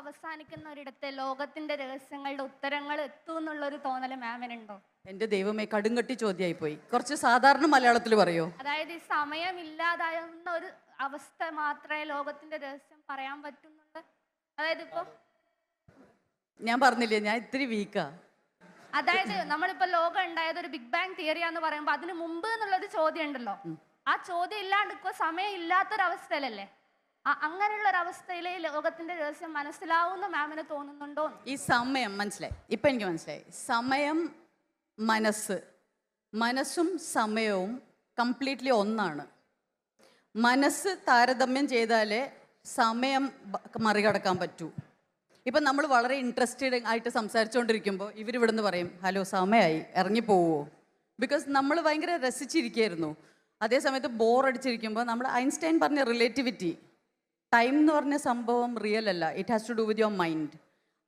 അവസാനിക്കുന്ന ഒരിടത്ത് ലോകത്തിന്റെ രഹസ്യങ്ങളുടെ ഉത്തരങ്ങൾ എത്തും എന്നുള്ളൊരു തോന്നൽ മാമിനുണ്ടോ? എന്റെ ദൈവമേ കടുങ്കട്ടി ചോദ്യമായി പോയി കുറച്ച് സാധാരണ മലയാളത്തിൽ പറയോ? അതായത് ഈ സമയം ഇല്ലാതാവുന്ന ഒരു അവസ്ഥ മാത്രമേ ലോകത്തിന്റെ രഹസ്യം പറയാൻ പറ്റുന്നുള്ളൂ. അതായത് ഇപ്പൊ ഞാൻ പറഞ്ഞില്ലേ ഞാൻ ഇത്തിരി വീക്കാ. അതായത് നമ്മളിപ്പോ ലോകം ഉണ്ടായത് ഒരു ബിഗ് ബാങ് തിയറിയാന്ന് പറയുമ്പോ അതിന് മുമ്പ് എന്നുള്ളൊരു ചോദ്യം ഉണ്ടല്ലോ ആ ചോദ്യം ഇല്ലാണ്ട് ഇപ്പൊ സമയം ഇല്ലാത്തൊരവസ്ഥയിലല്ലേ? അങ്ങനെയുള്ള ഒരു അവസ്ഥയിൽ ലോകത്തിന്റെ രഹസ്യം മനസ്സിലാവുന്ന മാമിന് തോന്നുന്നുണ്ടോ? ഈ സമയം മനസ്സിലായി. ഇപ്പൊ എനിക്ക് മനസ്സിലായി. സമയം മനസ്സ്. മനസ്സും സമയവും കംപ്ലീറ്റ്ലി ഒന്നാണ്. മനസ്സ് താരതമ്യം ചെയ്താലേ സമയം മറികടക്കാൻ പറ്റൂ. ഇപ്പം നമ്മൾ വളരെ ഇൻട്രസ്റ്റഡ് ആയിട്ട് സംസാരിച്ചുകൊണ്ടിരിക്കുമ്പോൾ ഇവരിവിടുന്ന് പറയും ഹലോ സമയമായി ഇറങ്ങിപ്പോവോ? ബിക്കോസ് നമ്മൾ ഭയങ്കര രസിച്ചിരിക്കുകയായിരുന്നു അതേ സമയത്ത് ബോർ അടിച്ചിരിക്കുമ്പോൾ നമ്മൾ ഐൻസ്റ്റൈൻ പറഞ്ഞ റിലേറ്റിവിറ്റി ടൈം എന്ന് പറഞ്ഞ സംഭവം റിയൽ അല്ല. It has to do with your mind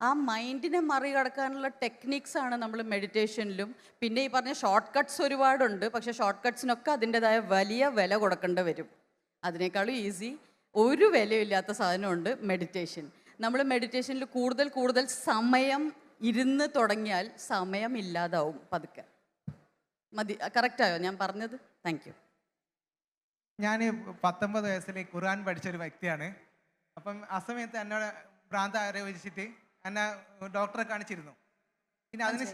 ആ മൈൻഡിനെ മറികടക്കാനുള്ള ടെക്നിക്സ് ആണ് നമ്മൾ മെഡിറ്റേഷനിലും പിന്നെ ഈ പറഞ്ഞ ഷോർട്ട് കട്ട്സ് ഒരുപാടുണ്ട്. പക്ഷേ ഷോർട്ട് കട്ട്സിനൊക്കെ അതിന്റെതായ വലിയ വില കൊടുക്കേണ്ടി വരും. അതിനേക്കാളും ഈസി ഒരു വിലയില്ലാത്ത സാധനമുണ്ട് മെഡിറ്റേഷൻ നമ്മൾ മെഡിറ്റേഷനിൽ കൂടുതൽ കൂടുതൽ സമയം ഇരുന്ന് തുടങ്ങിയാൽ സമയം ഇല്ലാതാവും പതുക്കെ. മതി. കറക്റ്റായോ ഞാൻ പറഞ്ഞത്? താങ്ക് ഞാൻ പത്തൊമ്പത് വയസ്സിൽ ഖുർആൻ പഠിച്ച ഒരു വ്യക്തിയാണ്. അപ്പം ആ സമയത്ത് എന്നോട് ഭ്രാന്ത ആരോപിച്ചിട്ട് എന്നെ ഡോക്ടറെ കാണിച്ചിരുന്നു. പിന്നെ അതിന്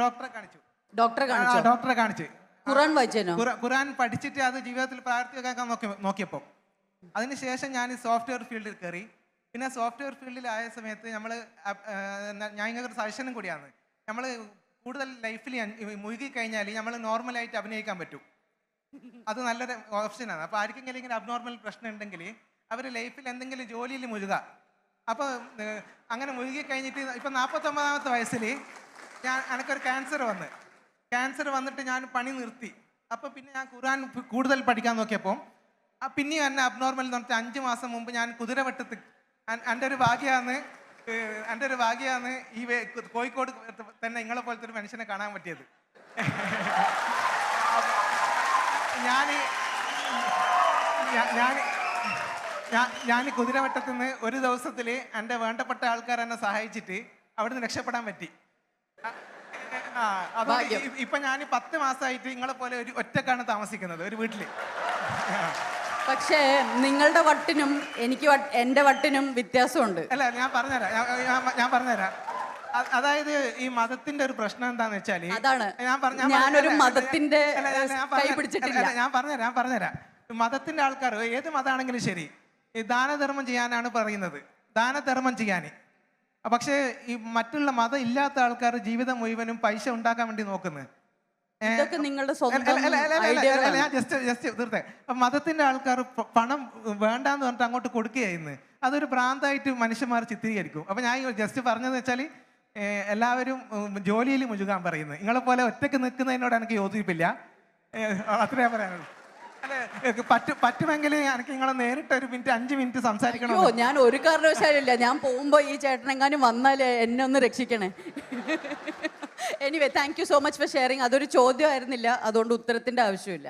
ഡോക്ടറെ കാണിച്ചു. ഡോക്ടറെ കാണിച്ചു? ഡോക്ടറെ കാണിച്ചു. ഖുർആൻ വായിച്ചേനോ? ഖുർആൻ പഠിച്ചിട്ട് അത് ജീവിതത്തിൽ പ്രാവർത്തികമാക്കാൻ നോക്കി നോക്കിയപ്പോൾ അതിനുശേഷം ഞാൻ സോഫ്റ്റ്വെയർ ഫീൽഡിൽ കയറി. പിന്നെ സോഫ്റ്റ്വെയർ ഫീൽഡിലായ സമയത്ത് നമ്മൾ ഞാൻ ഇങ്ങനെ ഒരു സജഷനും കൂടിയാണ്. നമ്മൾ കൂടുതൽ ലൈഫിൽ മുഴുകി കഴിഞ്ഞാൽ നമ്മൾ നോർമലായിട്ട് അഭിനയിക്കാൻ പറ്റും. അത് നല്ലൊരു ഓപ്ഷനാണ് അപ്പോൾ ആർക്കെങ്കിലും ഇങ്ങനെ അബ്നോർമൽ പ്രശ്നം ഉണ്ടെങ്കിൽ അവർ ലൈഫിൽ എന്തെങ്കിലും ജോലിയിൽ മുഴുക. അപ്പോൾ അങ്ങനെ മുഴുകി കഴിഞ്ഞിട്ട് ഇപ്പം നാൽപ്പത്തൊമ്പതാമത്തെ വയസ്സിൽ ഞാൻ എനിക്കൊരു ക്യാൻസർ വന്ന്. ക്യാൻസർ വന്നിട്ട് ഞാൻ പണി നിർത്തി. അപ്പോൾ പിന്നെ ഞാൻ ഖുർആൻ കൂടുതൽ പഠിക്കാൻ നോക്കിയപ്പോൾ പിന്നെയും എന്നെ അബ്നോർമൽ എന്ന് പറഞ്ഞിട്ട് അഞ്ച് മാസം മുമ്പ് ഞാൻ കുതിരവട്ടത്ത് എന്റെ ഒരു ഭാഗ്യമാണ് എന്റെ ഒരു ഭാഗ്യമാണ് ഈ കോഴിക്കോട് തന്നെ നിങ്ങളെ പോലത്തെ ഒരു മനുഷ്യനെ കാണാൻ പറ്റിയത്. ഞാൻ ഞാൻ ഞാൻ കുതിരവട്ടത്തിൽ നിന്ന് ഒരു ദിവസത്തിൽ എന്റെ വേണ്ടപ്പെട്ട ആൾക്കാർ എന്നെ സഹായിച്ചിട്ട് അവിടുന്ന് രക്ഷപ്പെടാൻ പറ്റി. ആ, ഇ- ഇപ്പൊ ഞാൻ പത്ത് മാസമായിട്ട് നിങ്ങളെ പോലെ ഒരു ഒറ്റക്കാണ് താമസിക്കുന്നത് ഒരു വീട്ടിൽ. പക്ഷേ നിങ്ങളുടെ വട്ടിനും എനിക്ക് എന്റെ എന്റെ വട്ടിനും വ്യത്യാസമുണ്ട്. അല്ല ഞാൻ പറഞ്ഞുതരാം. ഞാൻ- പറഞ്ഞുതരാം. അതായത് ഈ മതത്തിന്റെ ഒരു പ്രശ്നം എന്താന്ന് വെച്ചാൽ ഞാൻ പറഞ്ഞ- ഞാനൊരു. മതത്തിന്റെ, ഞാൻ പറഞ്ഞുതരാം. ഞാൻ പറഞ്ഞുതരാം മതത്തിന്റെ ആൾക്കാർ ഏത് മതമാണെങ്കിലും ശരി ഈ ദാനധർമ്മം ചെയ്യാനാണ് പറയുന്നത്. ദാനധർമ്മം ചെയ്യാൻ പക്ഷേ ഈ മറ്റുള്ള മതം ഇല്ലാത്ത ആൾക്കാർ ജീവിതം മുഴുവനും പൈസ ഉണ്ടാക്കാൻ വേണ്ടി നോക്കുന്നത് നിങ്ങളുടെ ഞാൻ ജസ്റ്റ് ജസ്റ്റ് തീർത്തേ. മതത്തിന്റെ ആൾക്കാർ പണം വേണ്ടാന്ന് പറഞ്ഞിട്ട് അങ്ങോട്ട് കൊടുക്കുകയായിരുന്നു അതൊരു ഭ്രാന്തായിട്ട് മനുഷ്യന്മാർ ചിത്രീകരിക്കും. അപ്പൊ ഞാൻ ജസ്റ്റ് പറഞ്ഞതെന്ന് വെച്ചാൽ എല്ലാവരും ജോലിയിൽ മുഴുകാൻ പറയുന്നത് നിങ്ങളെ പോലെ ഒറ്റയ്ക്ക് നിൽക്കുന്നതിനോട് എനിക്ക് യോജിപ്പില്ല. അത്രയാ അത്രേ പറയാനുള്ളൂ. അല്ലെ പറ്റു പറ്റുമെങ്കിൽ എനിക്ക് നിങ്ങളെ നേരിട്ട് ഒരു മിനിറ്റ് അഞ്ച് മിനിറ്റ് സംസാരിക്കണം? ഞാൻ ഒരു കാരണവശാലില്ല. ഞാൻ പോകുമ്പോ ഈ ചേട്ടനെങ്ങാനും വന്നാലേ എന്നെ ഒന്ന് രക്ഷിക്കണേ. Anyway thank you so much for sharing അതൊരു ചോദ്യമായിരുന്നില്ല. അതുകൊണ്ട് ഉത്തരത്തിന്റെ ആവശ്യമില്ല.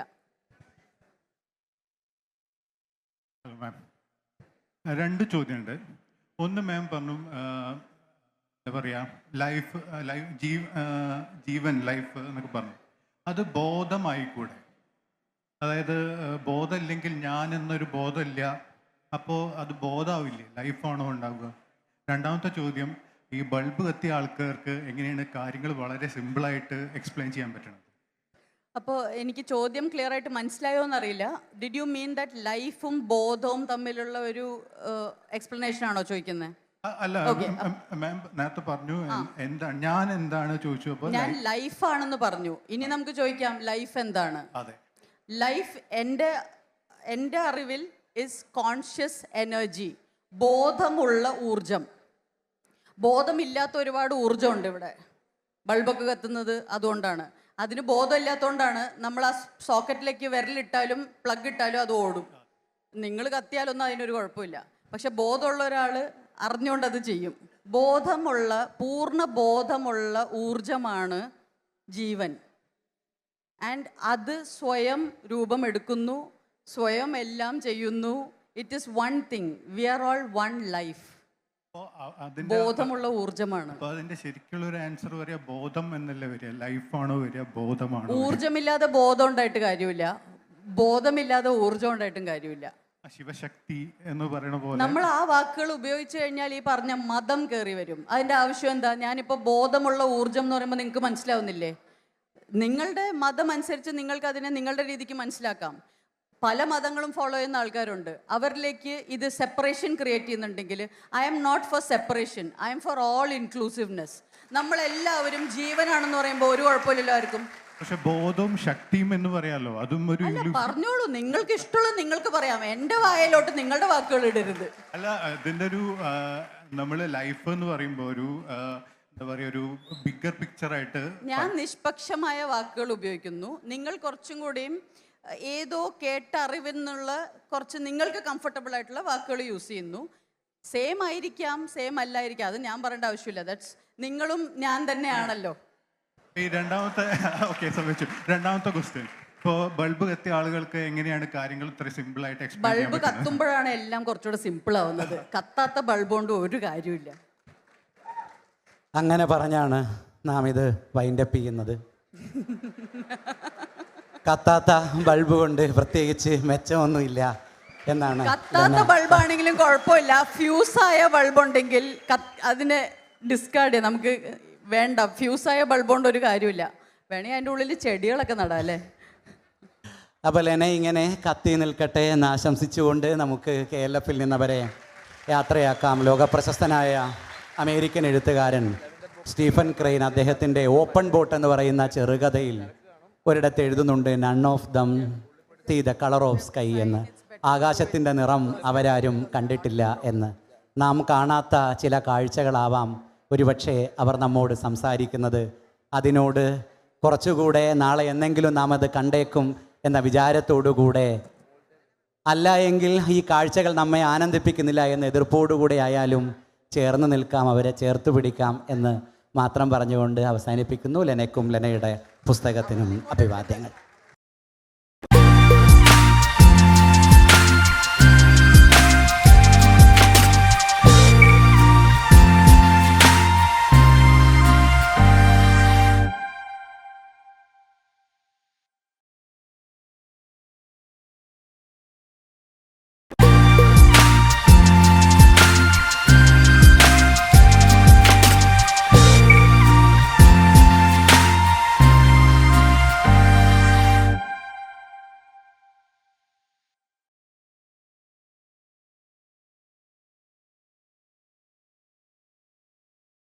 രണ്ട് ചോദ്യമുണ്ട്. ഒന്ന് മാം പറഞ്ഞു എന്താ പറയുക ലൈഫ് ലൈഫ് ജീവ ജീവൻ ലൈഫ് എന്നൊക്കെ പറഞ്ഞു. അത് ബോധമായിക്കൂടെ അതായത് ബോധമില്ലെങ്കിൽ ഞാൻ എന്നൊരു ബോധമില്ല. അപ്പോൾ അത് ബോധമാവില്ലേ ലൈഫാണോ ഉണ്ടാവുക? രണ്ടാമത്തെ ചോദ്യം ഈ ബൾബ് കത്തിയ ആൾക്കാർക്ക് എങ്ങനെയാണ് കാര്യങ്ങൾ വളരെ സിമ്പിളായിട്ട് എക്സ്പ്ലെയിൻ ചെയ്യാൻ പറ്റുന്നത് അപ്പോൾ എനിക്ക് ചോദ്യം ക്ലിയർ ആയിട്ട് മനസ്സിലായോ എന്നറിയില്ല. ഡിഡ് യു മീൻ ദാറ്റ് ലൈഫും ബോധവും തമ്മിലുള്ള ഒരു എക്സ്പ്ലനേഷൻ ആണോ ചോദിക്കുന്നത് അല്ല മാം നേരത്തെ പറഞ്ഞു എന്താ ഞാൻ എന്താണ് ചോദിച്ചു ഞാൻ ലൈഫാണെന്ന് പറഞ്ഞു. ഇനി നമുക്ക് ചോദിക്കാം ലൈഫ് എന്താണ്? അതെ. ലൈഫ് എന്റെ എന്റെ അറിവിൽ ഇസ് കോൺഷ്യസ് എനർജി ബോധമുള്ള ഊർജം ബോധമില്ലാത്ത ഒരുപാട് ഊർജമുണ്ട് ഇവിടെ. ബൾബൊക്കെ കത്തുന്നത് അതുകൊണ്ടാണ്. അതിന് ബോധമില്ലാത്തതുകൊണ്ടാണ് നമ്മൾ ആ സോക്കറ്റിലേക്ക് വിരലിട്ടാലും പ്ലഗ് ഇട്ടാലും അത് ഓടും. നിങ്ങൾ കത്തിയാലൊന്നും അതിനൊരു കുഴപ്പമില്ല. പക്ഷെ ബോധമുള്ള ഒരാൾ അറിഞ്ഞുകൊണ്ട് അത് ചെയ്യും. ബോധമുള്ള പൂർണ ബോധമുള്ള ഊർജമാണ് ജീവൻ. ആൻഡ് അത് സ്വയം രൂപമെടുക്കുന്നു സ്വയം എല്ലാം ചെയ്യുന്നു. It is one thing we are all one life ബോധമുള്ള ഊർജമാണ് അതിന്റെ ശരിക്കുള്ള ഒരു ആൻസർ വരിക ബോധം എന്നല്ലേ വരിക? ലൈഫാണോ വരിക ബോധമാണോ? ഊർജമില്ലാതെ ബോധം ഉണ്ടായിട്ട് കാര്യമില്ല. ബോധമില്ലാതെ ഊർജം ഉണ്ടായിട്ടും കാര്യമില്ല. ശിവശക്തി എന്ന് പറയുന്ന പോലെ നമ്മൾ ആ വാക്കുകൾ ഉപയോഗിച്ചു കഴിഞ്ഞാൽ ഈ പറഞ്ഞ മതം കയറി വരും. അതിന്റെ ആവശ്യം എന്താ? ഞാനിപ്പോ ബോധമുള്ള ഊർജം എന്ന് പറയുമ്പോൾ നിങ്ങൾക്ക് മനസ്സിലാവുന്നില്ലേ? നിങ്ങളുടെ മതം അനുസരിച്ച് നിങ്ങൾക്ക് അതിനെ നിങ്ങളുടെ രീതിക്ക് മനസ്സിലാക്കാം. പല മതങ്ങളും ഫോളോ ചെയ്യുന്ന ആൾക്കാരുണ്ട്. അവരിലേക്ക് ഇത് സെപ്പറേഷൻ ക്രിയേറ്റ് ചെയ്യുന്നുണ്ടെങ്കിൽ I'm not for separation I'm for all inclusiveness നമ്മളെല്ലാവരും ജീവനാണെന്ന് പറയുമ്പോൾ ഒരു കുഴപ്പമില്ലല്ലോ ആർക്കും. പക്ഷെ ബോധവും ശക്തിയും എന്ന് പറയാലോ? അതും ഒരു അല്ല പറഞ്ഞോളൂ. നിങ്ങൾക്ക് ഇഷ്ടമുള്ള നിങ്ങൾക്ക് പറയാം. എന്റെ വായയിലോട്ട് നിങ്ങളുടെ വാക്കുകൾ ഇടരുത്. അല്ല ഇതിന്റെ ഒരു നമ്മൾ ലൈഫ് എന്ന് പറയുമ്പോൾ ഒരു എന്താ പറയുക ഒരു ബിഗർ പിക്ചറായിട്ട് ഞാൻ നിഷ്പക്ഷമായ വാക്കുകൾ ഉപയോഗിക്കുന്നു. നിങ്ങൾ കുറച്ചും കൂടിയും ഏതോ കേട്ട അറിവെന്നുള്ള കുറച്ച് നിങ്ങൾക്ക് കംഫർട്ടബിൾ ആയിട്ടുള്ള വാക്കുകൾ യൂസ് ചെയ്യുന്നു. സെയിം ആയിരിക്കാം സെയിം അല്ലായിരിക്കാം. അത് ഞാൻ പറയേണ്ട ആവശ്യമില്ല. ദാറ്റ്സ് നിങ്ങളും ഞാൻ തന്നെയാണല്ലോ. ഈ രണ്ടാമത്തെ ഓക്കെ സംഭവിച്ചു. രണ്ടാമത്തെ ക്വസ്റ്റ്യൻ ഇപ്പോൾ ബൾബ് കത്തിയ ആളുകൾക്ക് എങ്ങനെയാണ് കാര്യങ്ങൾ ഇത്ര സിമ്പിൾ ആയിട്ട് ചെയ്യാൻ ബൾബ് പറ്റുന്നത്? കത്തുമ്പോഴാണ് എല്ലാം കുറച്ചുകൂടെ സിമ്പിൾ ആവുന്നത്. കത്താത്ത ബൾബ് കൊണ്ട് ഒരു കാര്യമില്ല അങ്ങനെ പറഞ്ഞാണ് നാം ഇത് വൈൻഡപ്പ് ചെയ്യുന്നത്. കത്താത്ത ബൾബ് കൊണ്ട് പ്രത്യേകിച്ച് മെച്ചമൊന്നുമില്ല എന്നാണ് കത്താത്ത ബൾബാണെങ്കിലും കുഴപ്പമില്ല. ഫ്യൂസായ ബൾബ് ഉണ്ടെങ്കിൽ കത്ത് അതിനെ ഡിസ്കാർഡ് ചെയ്യാം. നമുക്ക് വേണ്ട ഫ്യൂസായ ബൾബോണ്ട് ഒരു കാര്യമില്ല. വേണമെങ്കിൽ അതിന്റെ ഉള്ളിൽ ചെടികളൊക്കെ നടാം അല്ലേ? അപ്പോൾ ലെന ഇങ്ങനെ കത്തി നിൽക്കട്ടെ എന്ന് ആശംസിച്ചുകൊണ്ട് നമുക്ക് കെ എൽ എഫിൽ നിന്നവരെ യാത്രയാക്കാം. ലോകപ്രശസ്തനായ അമേരിക്കൻ എഴുത്തുകാരൻ സ്റ്റീഫൻ ക്രെയിൻ അദ്ദേഹത്തിന്റെ ഓപ്പൺ ബോട്ട് എന്ന് പറയുന്ന ചെറുകഥയിൽ ഒരിടത്ത് എഴുതുന്നുണ്ട് none of them knew the colour of sky എന്ന്. ആകാശത്തിന്റെ നിറം അവരാരും കണ്ടിട്ടില്ല എന്ന്. നാം കാണാത്ത ചില കാഴ്ചകളാവാം ഒരുപക്ഷെ അവർ നമ്മോട് സംസാരിക്കുന്നത് അതിനോട് കുറച്ചുകൂടെ നാളെ എന്നെങ്കിലും നാം അത് കണ്ടേക്കും എന്ന വിചാരത്തോടുകൂടെ അല്ല എങ്കിൽ ഈ കാഴ്ചകൾ നമ്മെ ആനന്ദിപ്പിക്കുന്നില്ല എന്ന എതിർപ്പോടുകൂടെ ആയാലും ചേർന്ന് നിൽക്കാം അവരെ ചേർത്ത് പിടിക്കാം എന്ന് മാത്രം പറഞ്ഞുകൊണ്ട് അവസാനിപ്പിക്കുന്നു ലെനയ്ക്കും ലെനയുടെ പുസ്തകത്തിനും അഭിവാദ്യങ്ങൾ.